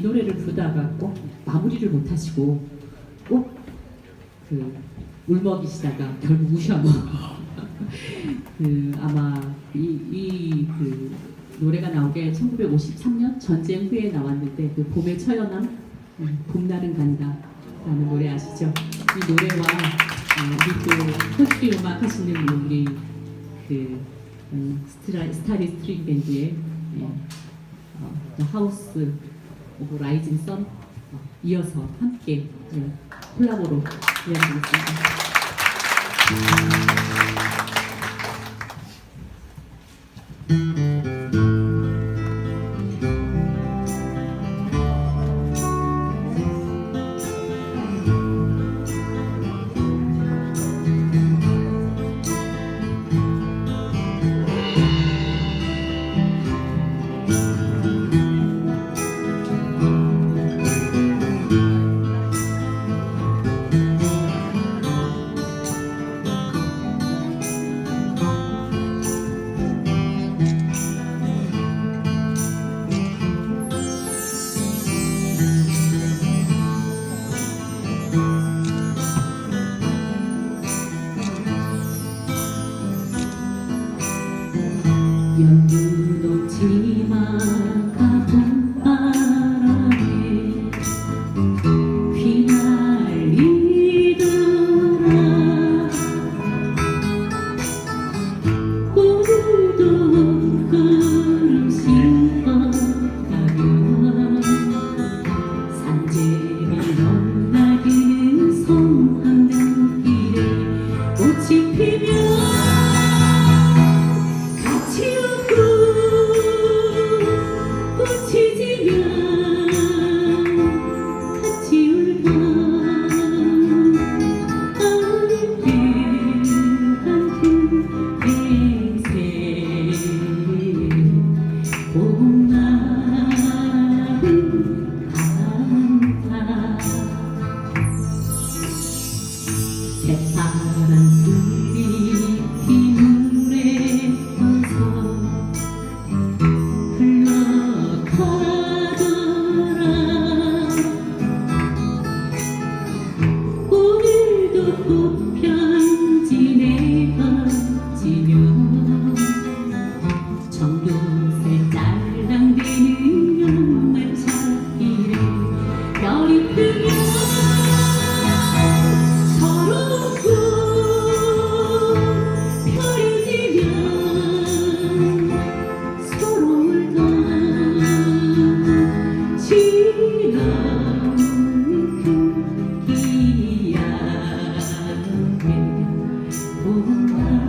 이 노래를 부르다가 꼭 마무리를 못 하시고 꼭그 울먹이시다가 결국 우셔. 그 아마 이그 노래가 나오게 1953년 전쟁 후에 나왔는데 그 봄의 처연함 음, 봄날은 간다라는 노래 아시죠? 이 노래와 어, 우리 또 컨트리 음악 하시는 우리 그 음, 스타리 스트링 밴드의 예, 어, 하우스 오브 라이징 선 어, 이어서 함께 예, 콜라보로 이어드리겠습니다. 치마가 봄바람에 휘날리더라 오늘도 걸음 싱어가면 산재 딸랑대는 연말 찾기에 별이 뜨면 봄날은